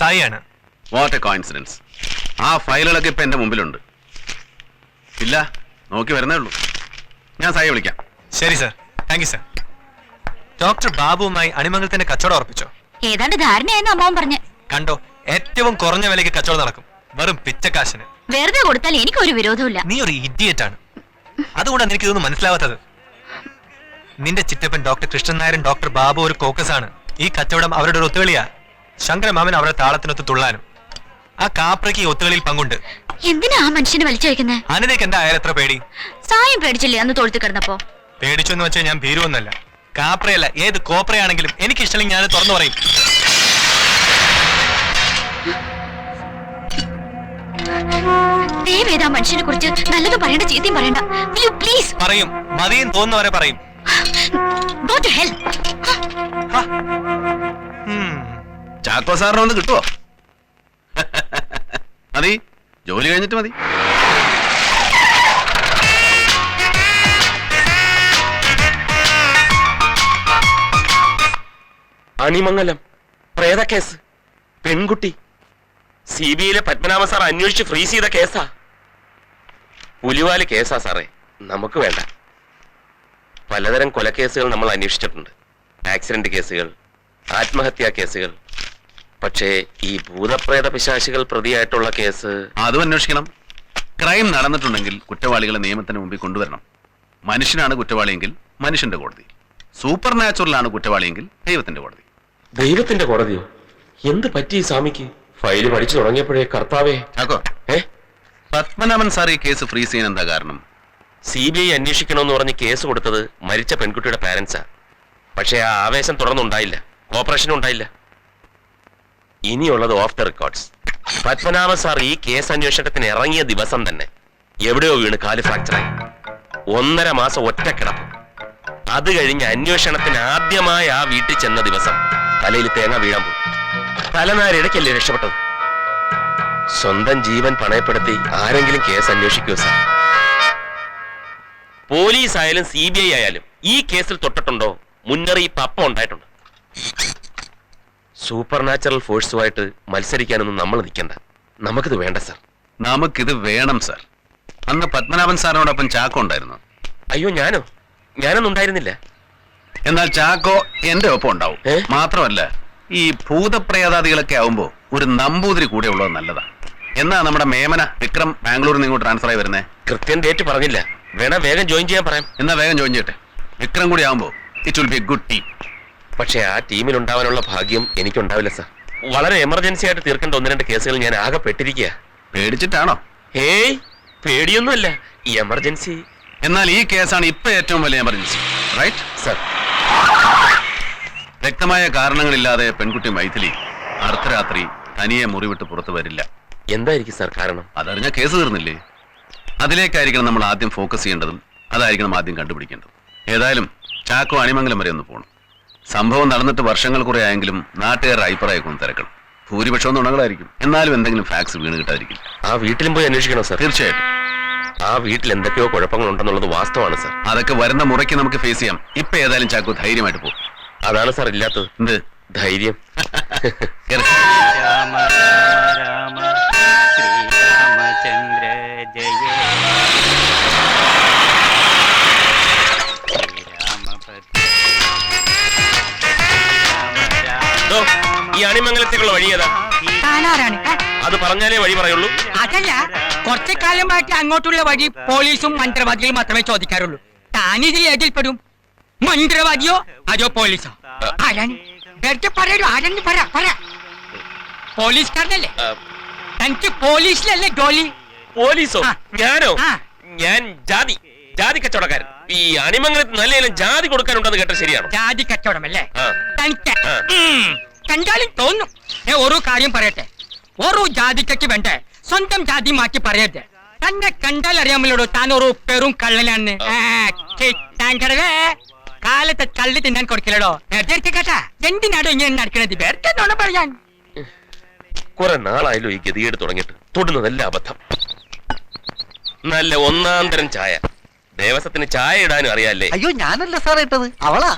സായിയാണ്. What A coincidence ആ ഫയലുകളൊക്കെ ഇപ്പൊ എന്റെ മുമ്പിലുണ്ട്. ഇല്ല നോക്കി വരുന്നേ ഉള്ളൂ. ഞാൻ സായി വിളിക്കാം. ശരി sir thank you sir doctor ബാബുവുമായി അണിമംഗലത്തിന്റെ കച്ചവടം ഉറപ്പിച്ചോ? ഏതാണ്ട് ധാരണയായിരുന്നു അമ്മാവൻ പറഞ്ഞ്. കണ്ടോ ഏറ്റവും കുറഞ്ഞ വിലയ്ക്ക് കച്ചവടം നടക്കും. വെറും പിച്ചക്കാശിന്. വെറുതെ കൊടുത്താൽ എനിക്ക് ഒരു വിരോധമില്ല നീ ഒരു ഇഡിയറ്റ് ആണ്. അതുകൊണ്ടാണ് എനിക്ക് ഇതൊന്നും മനസ്സിലാവാത്തത്. നിന്റെ ചിറ്റപ്പൻ ഡോക്ടർ കൃഷ്ണൻ നായരും ഡോക്ടർ ബാബു ഒരു കോക്കസ് ആണ്. ഈ കച്ചവടം അവരുടെ ഒരു ഒത്തുകളിയാ ശങ്കര മാമൻ അവരുടെ താളത്തിനൊത്ത് തുള്ളാനും. ആ കാപ്രയ്ക്ക് ഒത്തുകളിൽ ഒത്തുകളിയിൽ പങ്കുണ്ട്. എന്തിനാ ആ മനുഷ്യനെ വലിച്ചയക്കുന്നത് അനിതയ്ക്ക് എന്താ അയാൾ എത്ര പേടി? സായം പേടിച്ചില്ലേ അന്ന് തോഴ്ത്തി കിടന്നപ്പോ? പേടിച്ചു എന്ന് വെച്ചാൽ ഞാൻ ഭീരുവൊന്നല്ല. കാപ്രയല്ല ഏത് കോപ്രയാണെങ്കിലും എനിക്ക് ഇഷ്ടമില്ലെങ്കിൽ ഞാൻ തുറന്നു പറയും. ദയവേദ മനുഷ്യനെ കുറിച്ച് നല്ലത് പറയണ്ട ചീത്തയും പറയണ്ട. പ്ലീസ് പറയും. മതിയും തോന്നുന്നവരെ പറയും. Go to ഉം. ചാക്കോ സാറിനെ ഒന്ന് കിട്ടുവോ? മതി. ജോലി കഴിഞ്ഞിട്ട് മതി. അണിമംഗലം പ്രേത കേസ് പെൺകുട്ടി. സി ബി ഐയിലെ പത്മനാഭ സാർ അന്വേഷിച്ച് ഫ്രീസ് ചെയ്ത കേസാ. പുലിവാൽ കേസാ സാറേ. നമുക്ക് വേണ്ട. പലതരം കൊലക്കേസുകൾ നമ്മൾ അന്വേഷിച്ചിട്ടുണ്ട്. ആക്സിഡന്റ് കേസുകൾ ആത്മഹത്യാ കേസുകൾ പക്ഷേ ഈ ഭൂതപ്രേത പിശാശികൾ പ്രതിയായിട്ടുള്ള കേസ് അതും അന്വേഷിക്കണം. ക്രൈം നടന്നിട്ടുണ്ടെങ്കിൽ കുറ്റവാളികളെ നിയമത്തിന് മുമ്പിൽ കൊണ്ടുവരണം. മനുഷ്യനാണ് കുറ്റവാളിയെങ്കിൽ മനുഷ്യന്റെ കോടതി. സൂപ്പർ നാച്ചുറലാണ് കുറ്റവാളിയെങ്കിൽ ദൈവത്തിന്റെ കോടതി. ദൈവത്തിന്റെ കോടതിയോ? എന്ത് പറ്റി ഈ സ്വാമിക്ക്? ഫയൽ പഠിച്ചു തുടങ്ങിയപ്പോഴേ കർത്താവേ. ചാക്കോ ഏ? പത്മനാഭൻ സാർ ഈ കേസ് ഫ്രീസ് ചെയ്യാൻ എന്താ കാരണം? സി ബി ഐ അന്വേഷിക്കണമെന്ന് പറഞ്ഞ് കേസ് കൊടുത്തത് മരിച്ച പെൺകുട്ടിയുടെ പാരന്റ്സാ പക്ഷേ ആ ആവേശം തുടർന്നുണ്ടായില്ല. ഓപ്പറേഷനും ഉണ്ടായില്ല. ഇനിയുള്ളത് off the records Padmanabha sir ഈ കേസ് അന്വേഷണത്തിന് ഇറങ്ങിയ ദിവസം തന്നെ എവിടെയോ വീണ് കാൽ ഫ്രാക്ചറായി ഒന്നര മാസം ഒറ്റ കിടപ്പ്. അത് കഴിഞ്ഞ് അന്വേഷണത്തിന് ആദ്യമായി ആ വീട്ടിൽ ചെന്ന ദിവസം തലയിൽ തേങ്ങ വീഴാൻ പോയി. തലനാരിടയ്ക്കല്ലേ രക്ഷപ്പെട്ടത്? സ്വന്തം ജീവൻ പണയപ്പെടുത്തി ആരെങ്കിലും കേസ് അന്വേഷിക്കൂ സാർ പോലീസ് ആയാലും സി ബി ഐ ആയാലും ഈ കേസിൽ തൊട്ടിട്ടുണ്ടോ? മുന്നറിയിപ്പ് അപ്പം ഉണ്ടായിട്ടുണ്ട്. സൂപ്പർ നാച്ചുറൽ ഫോഴ്സുമായിട്ട് മത്സരിക്കാനൊന്നും നമ്മൾ നിൽക്കണ്ട. നമുക്കിത് വേണ്ട സാർ നമുക്കിത് വേണം സർ അന്ന് പത്മനാഭൻ സാറിനോടൊപ്പം ചാക്കോ ഉണ്ടായിരുന്നു. അയ്യോ ഞാനോ? ഞാനൊന്നും ഉണ്ടായിരുന്നില്ല. എന്നാൽ ചാക്കോ എന്റെ ഒപ്പം ഉണ്ടാവും. ഏ? മാത്രമല്ല ഈ ഭൂതപ്രേതാദികളൊക്കെ ആവുമ്പോ ഒരു നമ്പൂതിരി കൂടെ ഉള്ളത് നല്ലതാ. എന്നാ നമ്മുടെ മേമന വിക്രം ബാംഗ്ലൂരിൽ നിന്ന് ഇങ്ങോട്ട് ട്രാൻസ്ഫർ ആയി വരുന്നേ? കൃത്യം ഡേറ്റ് പറഞ്ഞില്ല. വേണം വേഗം ജോയിൻ ചെയ്യാൻ പറയാം. എന്നാ വേഗം ജോയിൻ ചെയ്യട്ടെ. വിക്രം കൂടി ആവുമ്പോ it will be a good team പക്ഷേ ആ ടീമിൽ ഉണ്ടാവാനുള്ള ഭാഗ്യം എനിക്കുണ്ടാവില്ല സാർ. വളരെ എമർജൻസി ആയിട്ട് തീർക്കേണ്ട ഒന്ന് രണ്ട് കേസുകൾ ഞാൻ ആകെ പെട്ടിരിക്കുക പേടിച്ചിട്ടാണോ? ഏയ് പേടിയൊന്നുമല്ല. ഈ എമർജൻസി. എന്നാൽ ഈ കേസാണ് ഇപ്പൊ ഏറ്റവും വലിയ എമർജൻസി. Right sir. വ്യക്തമായ കാരണങ്ങളില്ലാതെ പെൺകുട്ടി മൈഥിലി അർദ്ധരാത്രി തനിയെ മുറിവിട്ട് പുറത്തു വരില്ല. എന്തായിരിക്കും സാർ കാരണം? അതറിഞ്ഞ കേസ് തീർന്നില്ലേ? അതിലേക്കായിരിക്കണം നമ്മൾ ആദ്യം ഫോക്കസ് ചെയ്യേണ്ടതും അതായിരിക്കണം ആദ്യം കണ്ടുപിടിക്കേണ്ടത്. ഏതായാലും ചാക്കോ അണിമംഗലം വരെ ഒന്ന് പോകണം സംഭവം നടന്നിട്ട് വർഷങ്ങൾ കുറെ ആയെങ്കിലും നാട്ടുകാരുടെ അഭിപ്രായം തിരക്കണം. ഭൂരിപക്ഷം നുണകളായിരിക്കും. എന്നാലും എന്തെങ്കിലും ഫാക്സ് വീണ് കിട്ടാതിരിക്കില്ല ആ വീട്ടിലും പോയി അന്വേഷിക്കണം സാർ തീർച്ചയായിട്ടും. ആ വീട്ടിൽ എന്തൊക്കെയോ കുഴപ്പങ്ങളുണ്ടെന്നുള്ളത് വാസ്തവമാണ് സാർ അതൊക്കെ വരുന്ന മുറയ്ക്ക് നമുക്ക് ഫേസ് ചെയ്യാം. ഇപ്പൊ ഏതായാലും ചാക്കു ധൈര്യമായിട്ട് പോകും അതാണ് സാർ ഇല്ലാത്തത്. എന്ത്? ധൈര്യം. ഈ അണിമംഗലത്തേക്കുള്ള വഴി ഏതാ? താനാരാണ്? ഏ? അത് പറഞ്ഞാലേ വഴി പറയുള്ളൂ. അതല്ല കുറച്ചു കാലമായിട്ട് അങ്ങോട്ടുള്ള വഴി പോലീസും മന്ത്രവാദികളും മാത്രമേ ചോദിക്കാറുള്ളൂ. താനിതിൽ ഏതിൽപ്പെടും മന്ത്രവാദിയോ അതോ പോലീസോ? ആരാണ്? പറയൂ പറ പറ. പോലീസുകാരനല്ലേ? ആ, തനിക്ക് പോലീസിലല്ലേ ജോലി? പോലീസോ? ആ. ഞാനോ? ആ. ഞാൻ ജാതി ജാതി കച്ചവടക്കാരൻ. ഈ അണിമംഗലത്ത് നല്ല ജാതി കൊടുക്കാനുണ്ടെന്ന് കേട്ട ശരിയാണോ? ജാതി കച്ചവടമല്ലേ? ആ. തനിക്ക് ആ. ഉം, കണ്ടാലും തോന്നും. ഞാൻ ഓരോ കാര്യം പറയട്ടെ. ഓരോ ജാതിക്കയ്ക്ക് വേണ്ടേ? സ്വന്തം ജാതി മാറ്റി പറയരുത്. തന്നെ കണ്ടാൽ അറിയാമല്ലോ താൻ ഒരു പെറും കള്ളനാണ് കാലത്തെ കള്ളി തിന്നാൻ കൊടുക്കില്ലടോ. കേട്ടാ. എന്തിനാടോ ഇങ്ങനെ നടക്കണത്? വെറുതെ നോണ പറയാൻ? കുറെ നാളായല്ലോ ഈ ഗതികേട് തുടങ്ങിയിട്ട്. തൊടുന്നതല്ല അബദ്ധം. നല്ല ഒന്നാം തരം ചായ. ദേവസ്വത്തിന് ചായ ഇടാനും അറിയാല്ലേ? അയ്യോ ഞാനല്ല സാറേ ഇട്ടത്. അവളാ.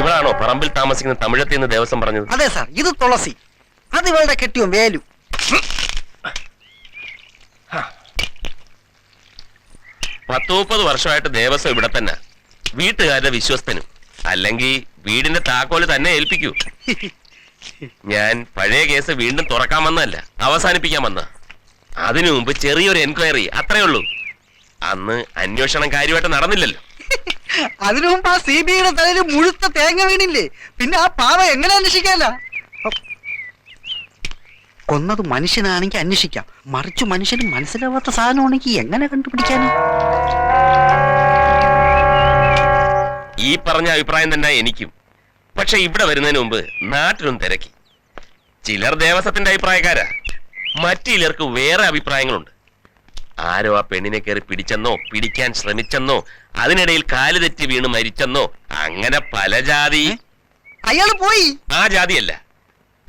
ഇവളാണോ പറമ്പിൽ താമസിക്കുന്ന തമിഴത്തിൽ നിന്ന് ദേവസ്വം പറഞ്ഞത്? അതെ സാർ ഇത് തുളസി. അത് ഇവളുടെ കെട്ടിയോ വേലു. പത്ത് മുപ്പത് വർഷമായിട്ട് ദേവസ്വം ഇവിടെ തന്നെ. വീട്ടുകാരുടെ വിശ്വസ്തനും. അല്ലെങ്കിൽ വീടിന്റെ താക്കോൽ തന്നെ ഏൽപ്പിക്കൂ. ഞാൻ പഴയ കേസ് വീണ്ടും തുറക്കാൻ വന്നല്ല അവസാനിപ്പിക്കാൻ വന്ന അതിനു മുമ്പ് ചെറിയൊരു എൻക്വയറി അത്രേ ഉള്ളൂ. അന്ന് അന്വേഷണം കാര്യമായിട്ട് നടന്നില്ലല്ലോ. അതിനു മുമ്പ് ആ സി ബി ഐയുടെ തലയിൽ മുഴുത്ത തേങ്ങ വീണില്ലേ? പിന്നെ ആ പാവ എങ്ങനെ അന്വേഷിക്കാല കൊന്നത് മനുഷ്യനാണെങ്കിൽ അന്വേഷിക്കാം. മറിച്ചു മനുഷ്യന് മനസ്സിലാവാത്ത സാധനമാണെങ്കിൽ എങ്ങനെ കണ്ടുപിടിക്കാനോ? ഈ പറഞ്ഞ അഭിപ്രായം തന്നെ എനിക്കും. പക്ഷെ ഇവിടെ വരുന്നതിന് മുമ്പ് നാട്ടിലും തിരക്കി. ചിലർ ദേവസ്വത്തിന്റെ അഭിപ്രായക്കാരാ. മറ്റു ചിലർക്ക് വേറെ അഭിപ്രായങ്ങളുണ്ട്. ആരോ ആ പെണ്ണിനെ കയറി പിടിച്ചെന്നോ പിടിക്കാൻ ശ്രമിച്ചെന്നോ അതിനിടയിൽ കാൽ തെറ്റി വീണ് മരിച്ചെന്നോ അങ്ങനെ പല ജാതി. അയാൾ പോയി. ആ ജാതിയല്ല.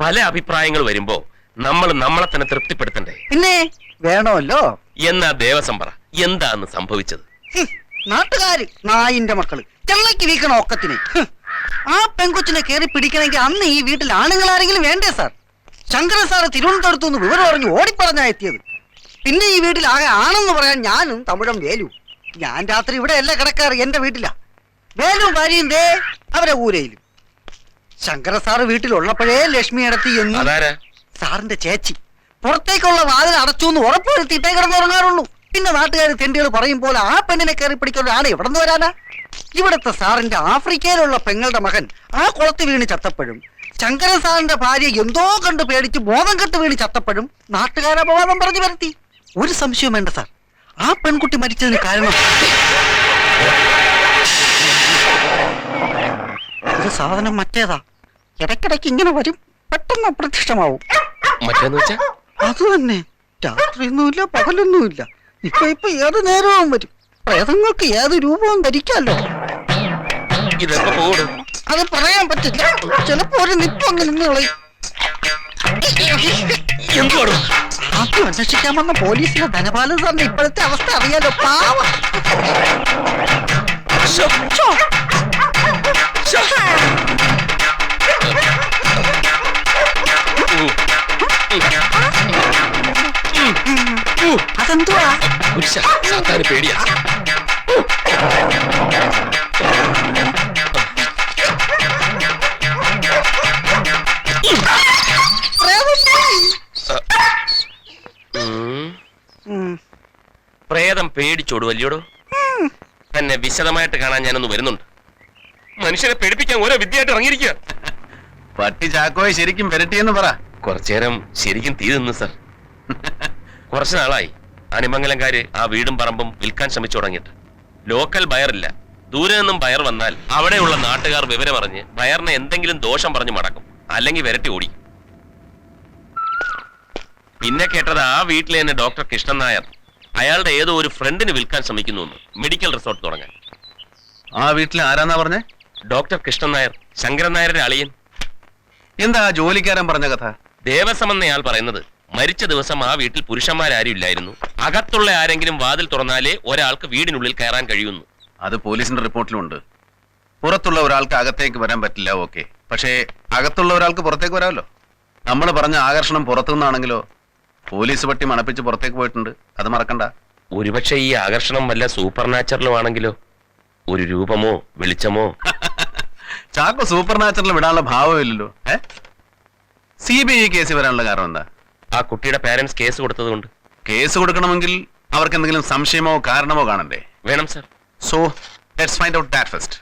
പല അഭിപ്രായങ്ങൾ വരുമ്പോ നമ്മൾ നമ്മളെ തന്നെ തൃപ്തിപ്പെടുത്തണ്ടേ? പിന്നെ? വേണമല്ലോ. എന്നാ ദേവസ്വം പറ എന്താന്ന് സംഭവിച്ചത്? ഹും, നാട്ടുകാര് നായിന്റെ മക്കൾ ചെള്ളയ്ക്ക് വീക്കണ ഒക്കത്തിന്. ഹും. ആ പെൺകൊച്ചിനെ കയറി പിടിക്കണമെങ്കിൽ അന്ന് ഈ വീട്ടിൽ ആണുങ്ങൾ ആരെങ്കിലും വേണ്ടേ സാർ? ശങ്കരൻ സാറ് തിരുവനന്തപുരത്തു നിന്ന് വിവരം അറിഞ്ഞു ഓടിപ്പറഞ്ഞാ എത്തിയത്. പിന്നെ ഈ വീട്ടിൽ ആകെ ആണെന്ന് പറയാൻ ഞാനും തമിഴം വേലു. ഞാൻ രാത്രി ഇവിടെ അല്ല കിടക്കാറ് എന്റെ വീട്ടിലാ. വേലു ഭാര്യയും ദേ അവരെ ഊരയിലും. ശങ്കര സാറ് വീട്ടിലുള്ളപ്പോഴേ ലക്ഷ്മി അടത്തി എന്നും സാറിന്റെ ചേച്ചി. പുറത്തേക്കുള്ള വാതിൽ അടച്ചു എന്ന് ഉറപ്പുവരുത്തിയിട്ടേ കിടന്നുറങ്ങാറുള്ളൂ പിന്നെ നാട്ടുകാർ തെണ്ടികൾ പറയും പോലെ ആ പെണ്ണിനെ കയറി പിടിക്കുന്ന എവിടെ നിന്ന് വരാനാ? ഇവിടുത്തെ സാറിന്റെ ആഫ്രിക്കയിലുള്ള പെങ്ങളുടെ മകൻ ആ കുളത്ത് വീണ് ചത്തപ്പോഴും ശങ്കരൻ സാറിന്റെ ഭാര്യ എന്തോ കണ്ട് പേടിച്ച് ബോധം കെട്ട് വീണ് ചത്തപ്പോഴും നാട്ടുകാരെ അപവാദം പറഞ്ഞു വരുത്തി ഒരു സംശയവും വേണ്ട സാർ. ആ പെൺകുട്ടി മരിച്ചതിന് കാരണം ഇത് സാധനം മറ്റേതാ. ഇടയ്ക്കിടയ്ക്ക് ഇങ്ങനെ വരും. പെട്ടെന്ന് അപ്രത്യക്ഷമാവും. മറ്റേന്ന് വെച്ചാ? അത് തന്നെ. രാത്രിയൊന്നുമില്ല പകലൊന്നുമില്ല. ഇപ്പൊ ഇപ്പൊ ഏത് നേരവും വരും. പ്രേതങ്ങൾക്ക് ഏത് രൂപവും ധരിക്കാലോ ഇതൊക്കെ അത് പറയാൻ പറ്റില്ല. ചിലപ്പോ ഒരു നിപ്പം അങ്ങനെ എന്തുവാണോ? ആദ്യം അന്വേഷിക്കാൻ വന്ന പോലീസിലെ ധനപാലൻ സാറിന്റെ ഇപ്പോഴത്തെ അവസ്ഥ അറിയാലോ പാവ അതെന്തുവാ പേടിയാ പേടിച്ചോടു വലിയോടോ? തന്നെ വിശദമായിട്ട് കാണാൻ ഞാനൊന്ന് വരുന്നുണ്ട്. മനുഷ്യനെ പേടിപ്പിക്കാൻ ഓരോ വിദ്യയായിട്ട് ഇറങ്ങിയിരിക്കുക. പട്ടി ചാക്കോയെ ശരിക്കും വരട്ടിയെന്ന് പറ. കുറച്ചേരം ശരിക്കും തീരുന്നു സർ. കുറച്ചു നാളായി അനിമംഗലംകാര് ആ വീടും പറമ്പും വിൽക്കാൻ ശ്രമിച്ചു തുടങ്ങിയിട്ട്. ലോക്കൽ ബയറില്ല. ദൂരെ നിന്നും ബയർ വന്നാൽ അവിടെയുള്ള നാട്ടുകാർ വിവരമറിഞ്ഞ് ബയറിനെ എന്തെങ്കിലും ദോഷം പറഞ്ഞു മടക്കും. അല്ലെങ്കിൽ വിരട്ടി ഓടി പിന്നെ കേട്ടത് ആ വീട്ടിലെ തന്നെ ഡോക്ടർ കൃഷ്ണൻ നായർ. അയാളുടെ ഏതോ ഒരു ഫ്രണ്ടിന് വിൽക്കാൻ ശ്രമിക്കുന്നു മെഡിക്കൽ റിസോർട്ട് തുടങ്ങാൻ. ആ വീട്ടിൽ ആരാന്നാ പറഞ്ഞേ? ഡോക്ടർ കൃഷ്ണൻ നായർ ശങ്കരൻ നായരുടെ അളിയൻ. എന്താ ആ ജോലിക്കാരൻ പറഞ്ഞ കഥ? ദേവസ്വം എന്നയാൾ പറയുന്നത് മരിച്ച ദിവസം ആ വീട്ടിൽ പുരുഷന്മാരാരും ഇല്ലായിരുന്നു അകത്തുള്ള ആരെങ്കിലും വാതിൽ തുറന്നാലേ ഒരാൾക്ക് വീടിനുള്ളിൽ കയറാൻ കഴിയുന്നു. അത് പോലീസിന്റെ റിപ്പോർട്ടിലുണ്ട് പുറത്തുള്ള ഒരാൾക്ക് അകത്തേക്ക് വരാൻ പറ്റില്ല ഓക്കെ. പക്ഷേ അകത്തുള്ള ഒരാൾക്ക് പുറത്തേക്ക് വരാമല്ലോ. നമ്മൾ പറഞ്ഞ ആകർഷണം പുറത്തുനിന്നാണെങ്കിലോ പോലീസ് പട്ടി മണപ്പിച്ച് പുറത്തേക്ക് പോയിട്ടുണ്ട്. അത് മറക്കണ്ട. ഒരുപക്ഷെ ഈ ആകർഷണം വല്ല സൂപ്പർ നാച്ചുറലും ആണെങ്കിലോ? ഒരു രൂപമോ വെളിച്ചമോ? ചാക്കോ സൂപ്പർ നാച്ചുറൽ വിടാനുള്ള ഭാവമില്ലല്ലോ ഏ? സി ബി ഐ കേസ് വരാനുള്ള കാരണം എന്താ? ആ കുട്ടിയുടെ പാരന്റ്സ് കേസ് കൊടുത്തതുകൊണ്ട്. കേസ് കൊടുക്കണമെങ്കിൽ അവർക്ക് എന്തെങ്കിലും സംശയമോ കാരണമോ കാണണ്ടേ? വേണം sir so let's find out that first